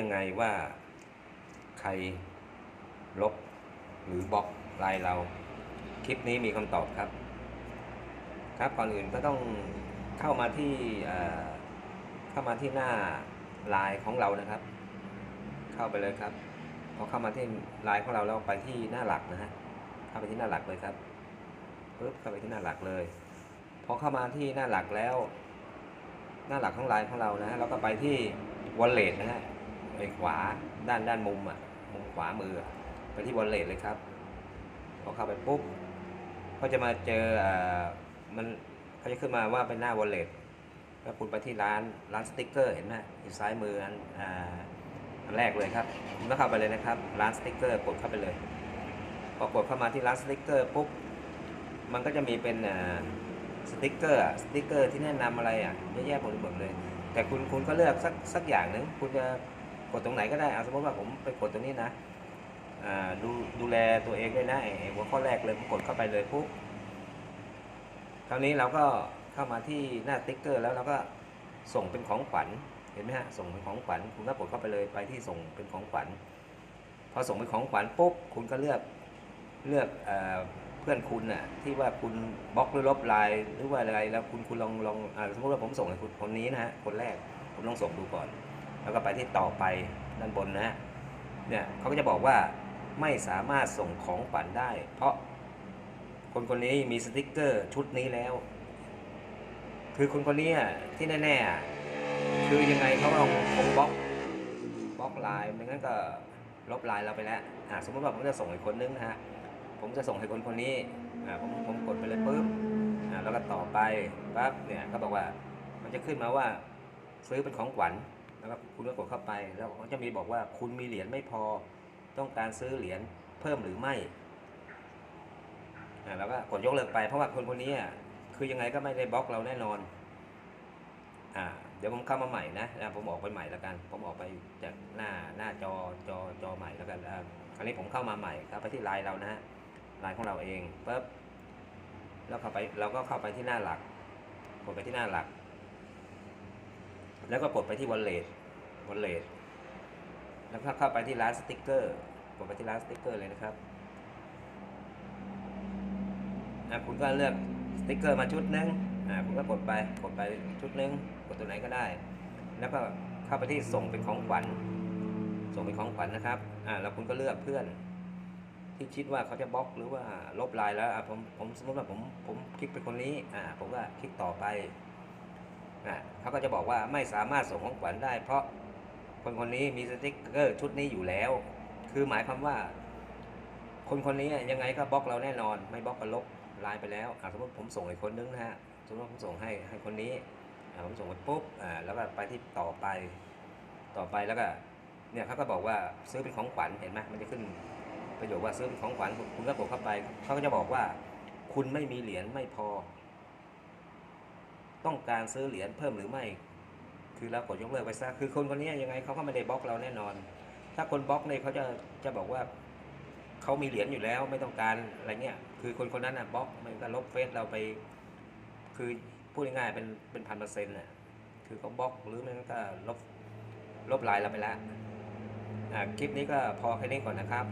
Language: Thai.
ยังไงว่า ใครลบหรือบล็อกไลน์เรา คลิปนี้มีคำตอบครับ ครับก่อนอื่นก็ต้องเข้ามาที่เอ่อเข้ามาที่หน้าไลน์ของเรานะครับ เข้าไปเลยครับพอเข้ามาที่ไลน์ของเราแล้วไปที่หน้าหลักนะฮะเข้าไปที่หน้าหลักเลยครับปึ๊บเข้าไปที่หน้าหลักเลยพอเข้ามาที่หน้าหลักแล้ว หน้าหลักของไลน์ของเรานะฮะเราก็ไปที่ wallet นะฮะ ไปขวาด้านด้านมุมอะมุมขวามือ ไปที่ wallet เลยครับพอเข้าไปปุ๊บก็จะมาเจออมันเขาจะขึ้นมาว่าเป็นหน้า wallet แล้วคุณไปที่ร้านร้านสติ๊กเกอร์เห็นไหมอยู่ซ้ายมืออันอันแรกเลยครับคุณก็เข้าไปเลยนะครับ ร้านสติ๊กเกอร์กดเข้าไปเลยพอกดเข้ามาที่ร้านสติ๊กเกอร์ปุ๊บมันก็จะมีเป็นสติ๊กเกอร์สติ๊กเกอร์ที่แนะนำอะไรอะเยอะแยะหมดหมดเลย แต่คุณคุณก็เลือกสักสักอย่างหนึ่งคุณจะ กดตรงไหนก็ได้เอาสมมติว่าผมไปกดตรงนี้นะดูดูแลตัวเองด้วยนะไอ้หัวข้อแรกเลยผมกดเข้าไปเลยปุ๊บคราวนี้เราก็เข้ามาที่หน้าติ๊กเกอร์ แล้วเราก็ส่งเป็นของขวัญเห็นไหมฮะส่งเป็นของขวัญคุณก็กดเข้าไปเลยไปที่ส่งเป็นของขวัญพอส่งเป็นของขวัญปุ๊บคุณก็เลือกเลือกเอเพื่อนคุณน่ะที่ว่าคุณบล็อกหรือลบไลน์หรือว่าอะไรแล้วคุณคุณลองลองอาสมมติว่าผมส่งให้คุณคนนี้นะฮะคนแรกผมลองส่งดูก่อน แล้วก็ไปที่ต่อไปด้านบนนะฮะเนี่ยเขาก็จะบอกว่าไม่สามารถส่งของขวัญได้ เพราะคนคนนี้มีสติกเกอร์ชุดนี้แล้ว คือคนคนนี้ที่แน่ๆอะคือยังไงเขาลองคงบล็อกบล็อกไลน์ไม่งั้นก็ลบไลน์เราไปแล้วสมมติว่าผมจะส่งให้คนนึงนะฮะผมจะส่งให้คนคนนี้ผมผมกดไปเลยปุ๊บแล้วก็ต่อไปปั๊บเนี่ยเขาบอกว่ามันจะขึ้นมาว่าซื้อเป็นของขวัญ แล้วคุณก็กดเข้าไปแล้วเขาจะมีบอกว่าคุณมีเหรียญไม่พอต้องการซื้อเหรียญเพิ่มหรือไม่แล้วก็กดยกเลิกไปเพราะว่าคนคนนี้อะคือยังไงก็ไม่ได้บล็อกเราแน่นอนอ่าเดี๋ยวผมเข้ามาใหม่นะผมออกไปใหม่แล้วกัน ผมออกไปจากหน้าหน้าจอจอจอใหม่แล้วกันอ่าคราวนี้ผมเข้ามาใหม่ครับไปที่ไลน์เรานะฮะไลน์ของเราเองปุ๊บแล้วเข้าไปเราก็เข้าไปที่หน้าหลักกดไปที่หน้าหลัก แล้วก็กดไปที่ wallet wallet แล้วก็เข้าไปที่ร้านสติกเกอร์กดไปที่ร้านสติกเกอร์เลยนะครับคุณก็เลือกสติกเกอร์มาชุดหนึงอ่าคุณก็กดไปกดไปชุดหนึงกดตัวไหนก็ได้ แล้วก็เข้าไปที่ส่งเป็นของขวัญส่งเป็นของขวัญนะครับแล้วคุณก็เลือกเพื่อนที่คิดว่าเขาจะบล็อกหรือว่าลบไลน์แล้วผมผมสมมติว่าผมผมคลิกไปคนนี้ อ่า ผมก็คลิกต่อไป อะเขาก็จะบอกว่าไม่สามารถส่งของขวัญได้ เพราะคนคนนี้มีสติ๊กเกอร์ชุดนี้อยู่แล้ว คือหมายความว่า คนคนนี้ยังไงก็บล็อกเราแน่นอน ไม่บล็อกก็ลบไลน์ไปแล้วสมมติผมส่งให้คนนึงนะฮะสมมติผมส่งให้ให้คนนี้ผมส่งไปปุ๊บแล้วก็ไปที่ต่อไปต่อไปแล้วก็เนี่ยเขาก็บอกว่าซื้อเป็นของขวัญเห็นไหมมันจะขึ้นประโยคว่าซื้อเป็นของขวัญคุณคุณก็กดเข้าไปเขาก็จะบอกว่า คุณไม่มีเหรียญไม่พอ ต้องการซื้อเหรียญเพิ่มหรือไม่ คือเรากดยกเลิกไปซะคือคนคนนี้ยังไงเขาก็ไม่ได้บล็อกเราแน่นอน ถ้าคนบล็อกเนี่ยเขาจะจะบอกว่าเขามีเหรียญอยู่แล้วไม่ต้องการอะไรเงี้ยคือคนคนนั้นน่ะบล็อกมันก็ลบเฟซเราไป คือพูดง่ายๆเป็นเป็นพันเปอร์เซ็นต์น่ะคือเขาบล็อกหรือไม่ก็ลบลบไลน์เราไปแล้วอ่าคลิปนี้ก็พอแค่นี้ก่อนนะครับ